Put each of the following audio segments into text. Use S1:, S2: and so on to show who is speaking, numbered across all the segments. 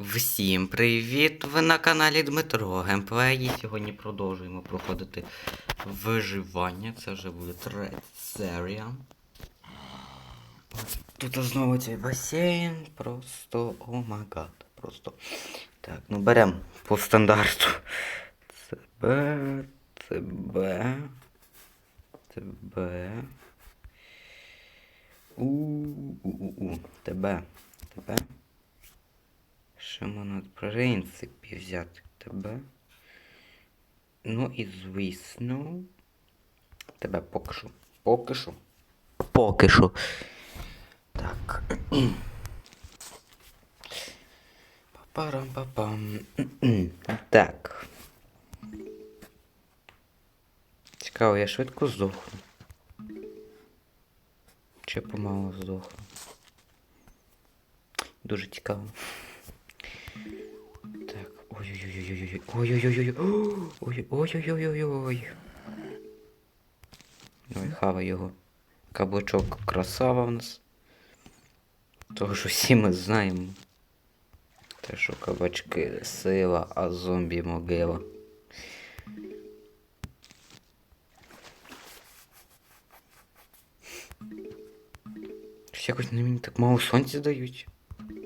S1: Всім привіт! Ви на каналі Дмитро Геймплей. І сьогодні продовжуємо проходити виживання. Це вже буде третя серія. Тут знову цей басейн. Просто о май гад. Просто. Так, ну беремо по стандарту. ЦБ, ЦБ, ЦБ. У-у-у-у. ТБ. ТБ. Що можна в принципі взяти тебе. Ну і звісно. Тебе поки що. Поки що. Поки що. Так. Папарам-папам. Так. Цікаво, я швидко здохну. Чи помало здохну? Дуже цікаво. Ой-ой-ой-ой. Ой-ой-ой-ой-ой. Хава його. Каблучок красава в нас. Того що всі ми знаємо. Те, що кабачки сила, а зомбі могила. Якось на мені так мало сонця дають.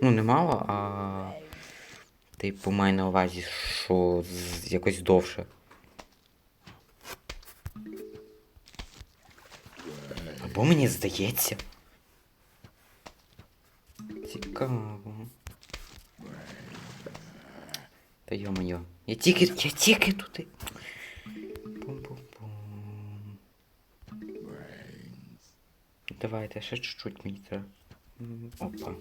S1: Ну, не мало, а. Типу, маю на увазі, що якось довше. Або мені здається. Цікаво. Та йо-моє. Я тільки, я тільки туди. Пум-пум-пум. Давайте, ще чуть-чуть мені треба. Опа.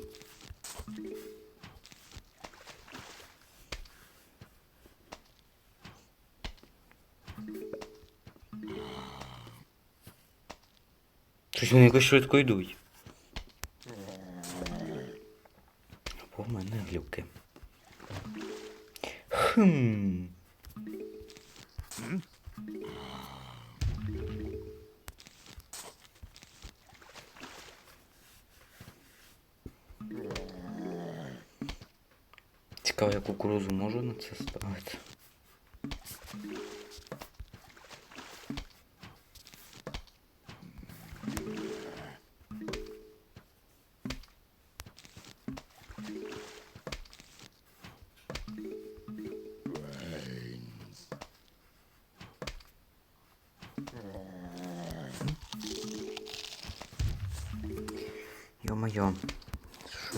S1: Щось вони якось швидко йдуть. Або в мене глюки. Хм. Цікаво, я кукурузу можу на це ставити. Йо-моє.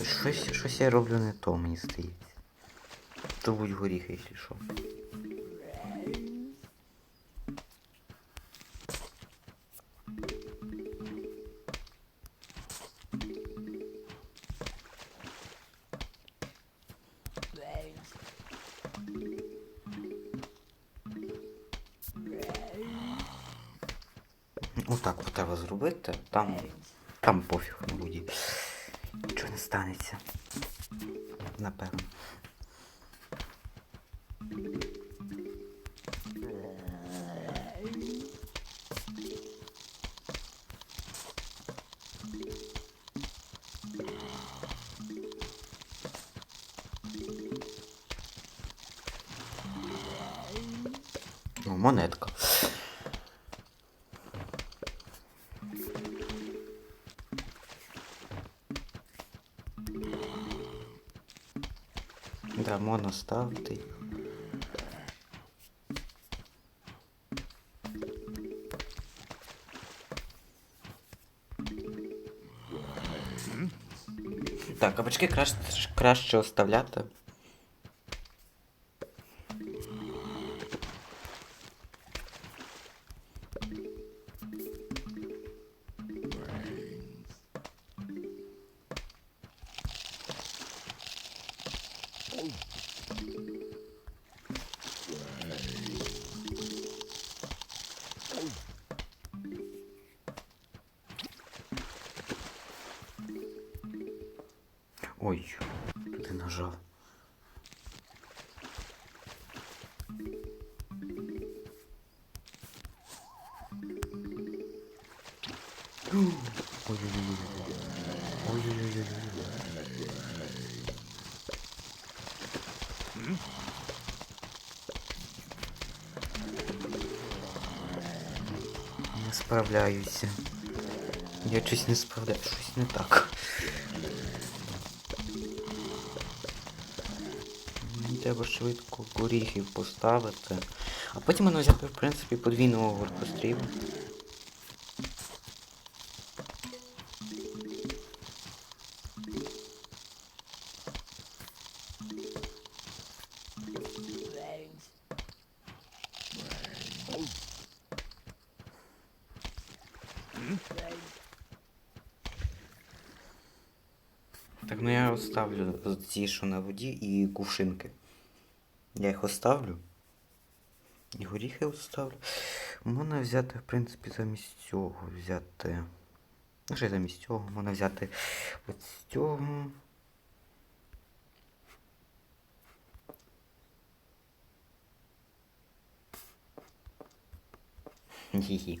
S1: Щось, щось, я роблю не то, мені здається. То будь горіх, якщо що. Отак от треба зробити, там, там пофіг на воді. Нічого не станеться. Напевно. Да, можна ставити. Так, кабачки краще, краще оставляти. Ой, туди нажав. Не справляюся. Я щось не справляю, щось не так. треба швидко горіхів поставити. А потім можна взяти, в принципі, подвійного горкостріла. Так, ну я оставлю ті, що на воді, і кувшинки. Я їх оставлю. І горіхи оставлю. Можна взяти, в принципі, замість цього взяти. Ну, ще замість цього можна взяти от з цього. Хі-хі.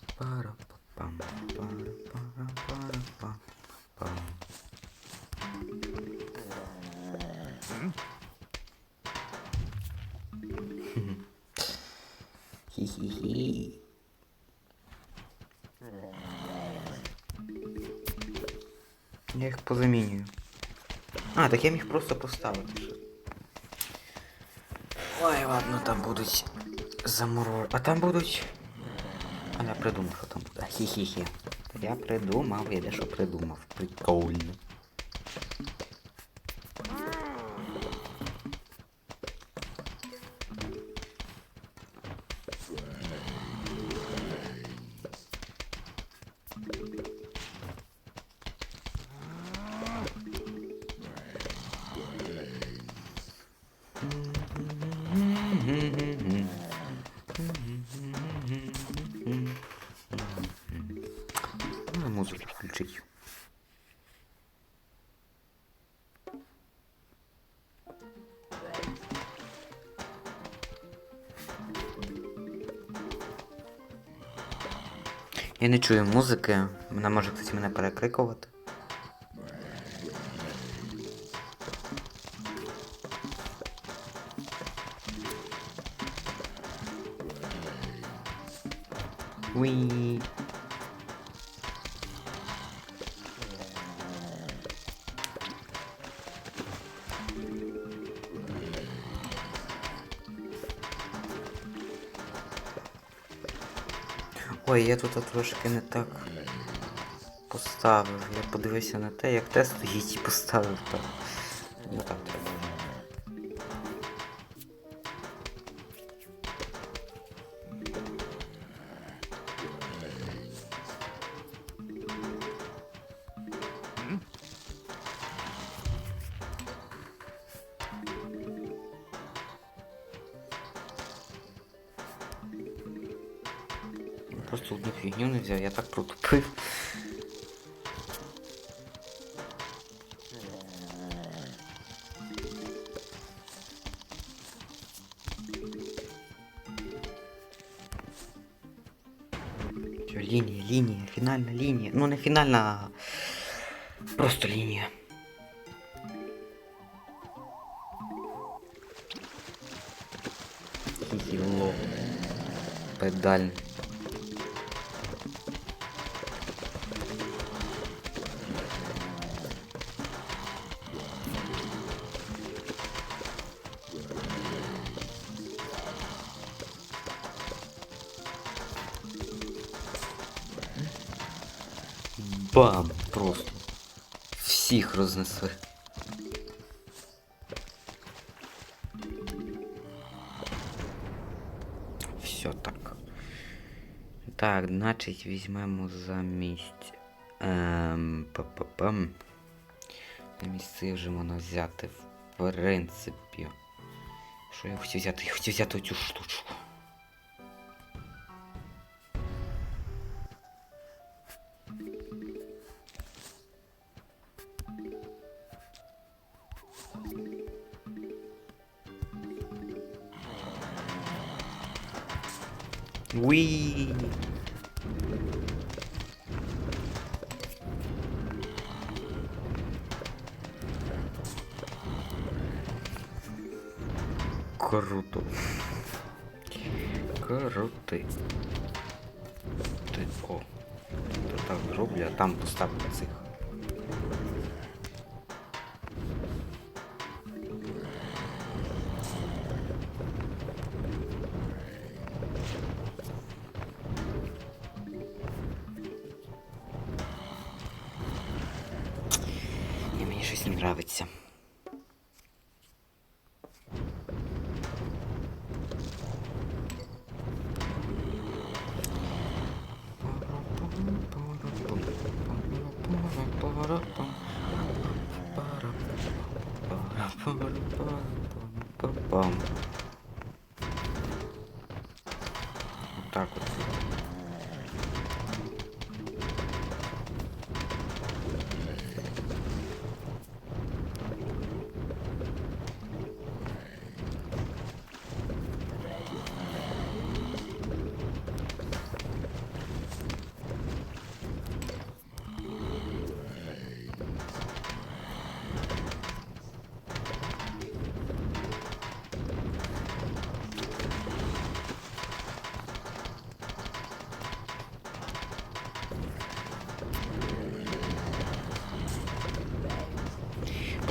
S1: Я їх позамінюю. А, так я міг просто поставити. Ой, ладно, там будуть заморож... А там будуть... А я придумав, що там буде. Хі-хі-хі. Я придумав, я дещо придумав. Прикольно. Ну, Музику включить. Я не чую музики, вона може хтось мене перекрикувати. Уи. Ой, я тут трошки не так поставив. Я подивився на те, як те стоїть і поставив так. просто одну фигню не взял, я так протупив. Все, линия, линия, финальная линия. Ну, не финальная, а просто линия. Хихи, лов. Педаль. всіх рознесли. Все так. Так, значить візьмемо за місць. ем, ППП. Місце вже можна взяти в принципі. Що я хотів взяти? Я хотів взяти цю штучку. Круто. Крути. Ти о. То так зроблю, а там поставлю цих. Ні, мені щось не нравиться.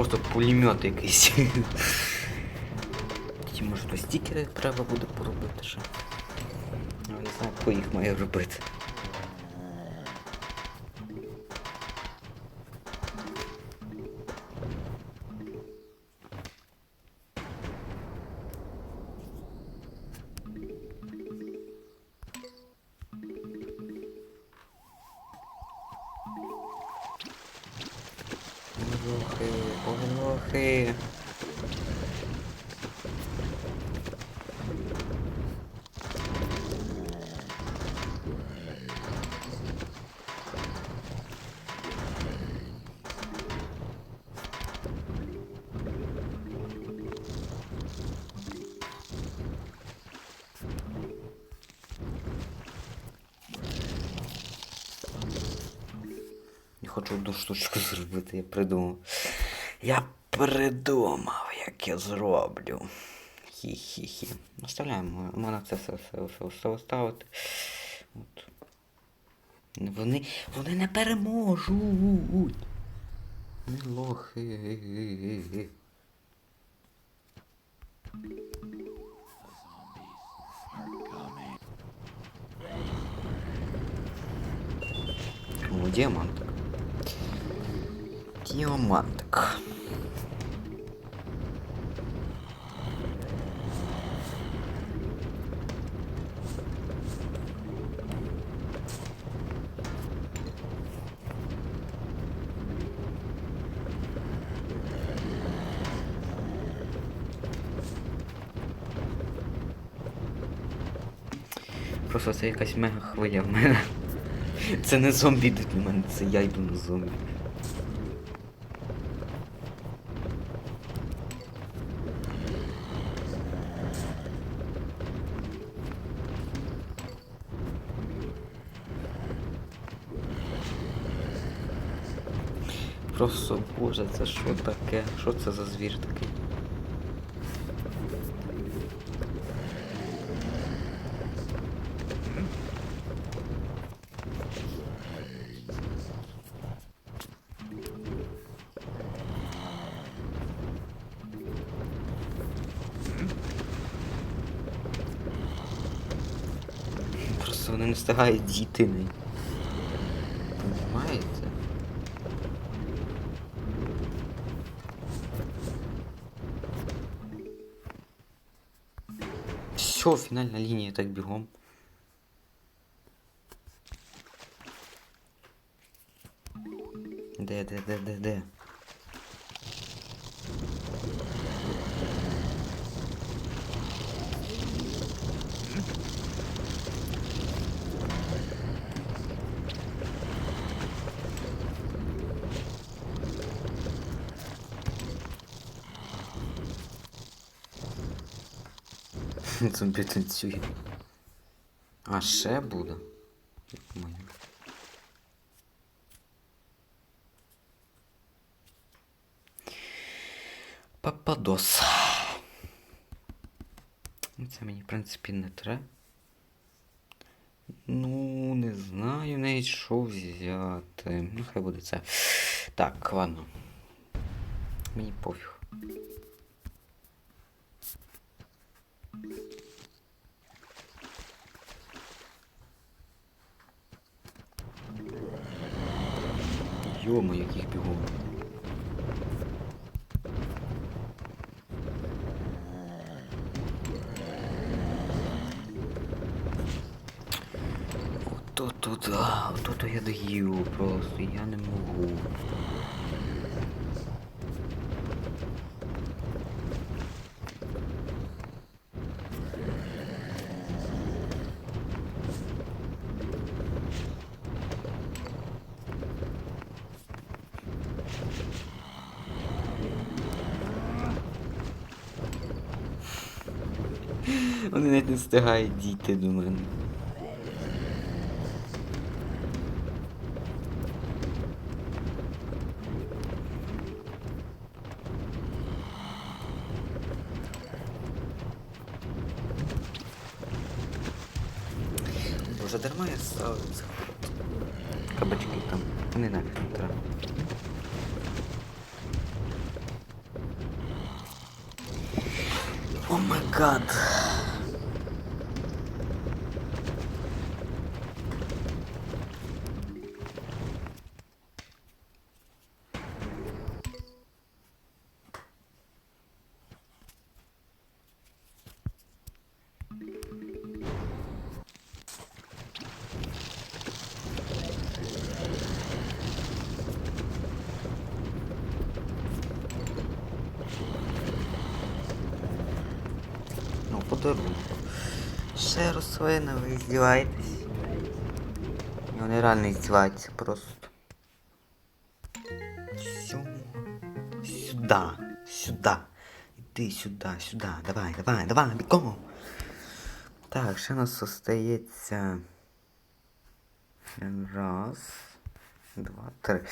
S1: Просто пулемет якийсь. Ті, може, то стікери треба буде поробити ще. Я не знаю, хто їх має робити. Хочу одну штучку зробити, я придумав. Я придумав, як я зроблю. Хі-хі-хі. Оставляємо, можна це все, все, все, все оставити. От. Вони, вони не переможуть. Вони лохи. О, діамантик. Діамантик. Просто це якась мега хвиля в мене. Це не зомбі йдуть на мене, це я йду на зомбі. Просто боже, це що таке? Що це за звір такий? Просто вони не встигають дійти Все, фінальна лінія так де, де? Зомбі танцює. А ще буде. Як в мене. Пападос. Ну, Це мені, в принципі, не треба. Ну, не знаю навіть що взяти. Ну, хай буде це. Так, ладно. Мені пофіг. Йомо, яких бігом. Ото тут, да, ото то я даю просто, я не можу. Не встигають дійти до мене. Боже, дарма я ставив кабачки там. Вони нафіг не треба. О май гад. Подарунок. Ще рослина, ви здіваєтесь. Вони реально здіваються просто. Сю... Сюда, сюда. Іди сюди, сюди. Давай, давай, давай, бігом. Так, ще нас остається. Раз, два, три.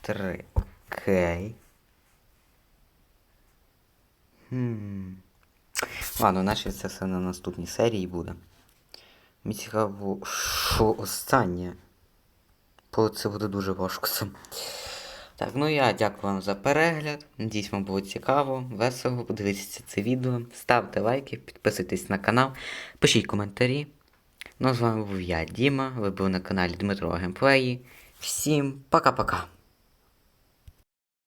S1: Три. Окей. Хм. Ладно, наче це все на наступній серії буде. Мені цікаво, що останнє. Бо це буде дуже важко. Так, ну я дякую вам за перегляд. Надіюсь, вам було цікаво, весело. Подивіться це відео. Ставте лайки, підписуйтесь на канал, пишіть коментарі. Ну, а з вами був я, Діма. Ви були на каналі Дмитро Геймплеї. Всім пока-пока.